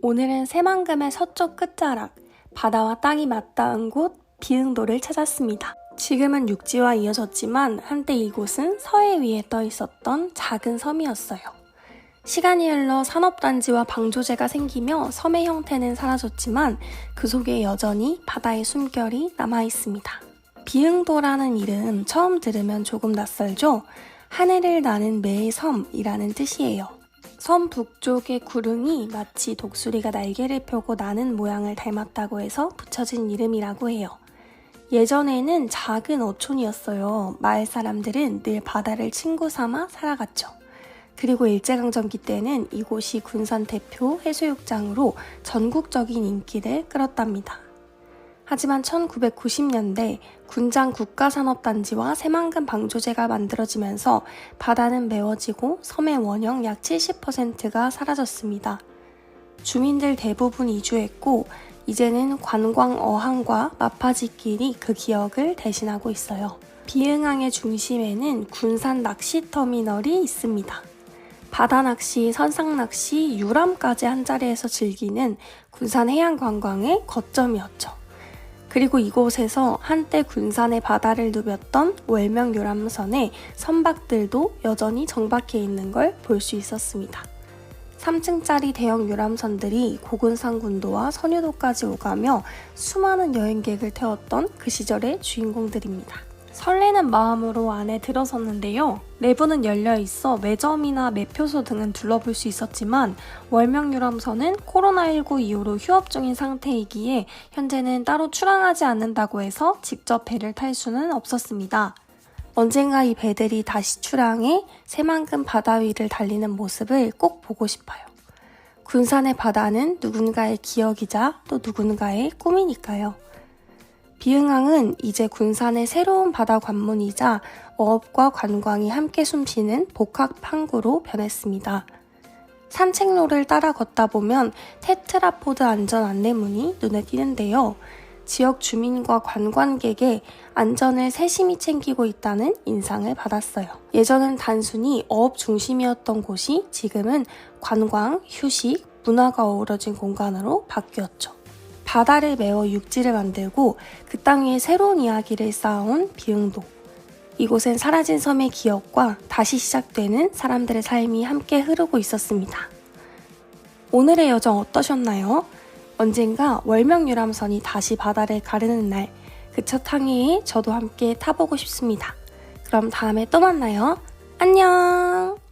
오늘은 새만금의 서쪽 끝자락, 바다와 땅이 맞닿은 곳 비흥도를 찾았습니다. 지금은 육지와 이어졌지만 한때 이곳은 서해 위에 떠 있었던 작은 섬이었어요. 시간이 흘러 산업단지와 방조제가 생기며 섬의 형태는 사라졌지만 그 속에 여전히 바다의 숨결이 남아 있습니다. 비흥도라는 이름 처음 들으면 조금 낯설죠? 하늘을 나는 매의 섬이라는 뜻이에요. 섬 북쪽의 구릉이 마치 독수리가 날개를 펴고 나는 모양을 닮았다고 해서 붙여진 이름이라고 해요. 예전에는 작은 어촌이었어요. 마을 사람들은 늘 바다를 친구 삼아 살아갔죠. 그리고 일제강점기 때는 이곳이 군산 대표 해수욕장으로 전국적인 인기를 끌었답니다. 하지만 1990년대 군장 국가산업단지와 새만금 방조제가 만들어지면서 바다는 메워지고 섬의 원형 약 70%가 사라졌습니다. 주민들 대부분 이주했고 이제는 관광 어항과 마파지길이 그 기억을 대신하고 있어요. 비흥항의 중심에는 군산 낚시터미널이 있습니다. 바다 낚시, 선상 낚시, 유람까지 한자리에서 즐기는 군산 해양 관광의 거점이었죠. 그리고 이곳에서 한때 군산의 바다를 누볐던 월명 유람선의 선박들도 여전히 정박해 있는 걸 볼 수 있었습니다. 3층짜리 대형 유람선들이 고군산군도와 선유도까지 오가며 수많은 여행객을 태웠던 그 시절의 주인공들입니다. 설레는 마음으로 안에 들어섰는데요. 내부는 열려 있어 매점이나 매표소 등은 둘러볼 수 있었지만 월명 유람선은 코로나19 이후로 휴업 중인 상태이기에 현재는 따로 출항하지 않는다고 해서 직접 배를 탈 수는 없었습니다. 언젠가 이 배들이 다시 출항해 새만금 바다 위를 달리는 모습을 꼭 보고 싶어요. 군산의 바다는 누군가의 기억이자 또 누군가의 꿈이니까요. 비흥항은 이제 군산의 새로운 바다 관문이자 어업과 관광이 함께 숨쉬는 복합 항구로 변했습니다. 산책로를 따라 걷다 보면 테트라포드 안전 안내문이 눈에 띄는데요. 지역 주민과 관광객의 안전을 세심히 챙기고 있다는 인상을 받았어요. 예전은 단순히 어업 중심이었던 곳이 지금은 관광, 휴식, 문화가 어우러진 공간으로 바뀌었죠. 바다를 메워 육지를 만들고 그 땅 위에 새로운 이야기를 쌓아온 비흥도. 이곳엔 사라진 섬의 기억과 다시 시작되는 사람들의 삶이 함께 흐르고 있었습니다. 오늘의 여정 어떠셨나요? 언젠가 월명유람선이 다시 바다를 가르는 날, 그 첫 항해에 저도 함께 타보고 싶습니다. 그럼 다음에 또 만나요. 안녕!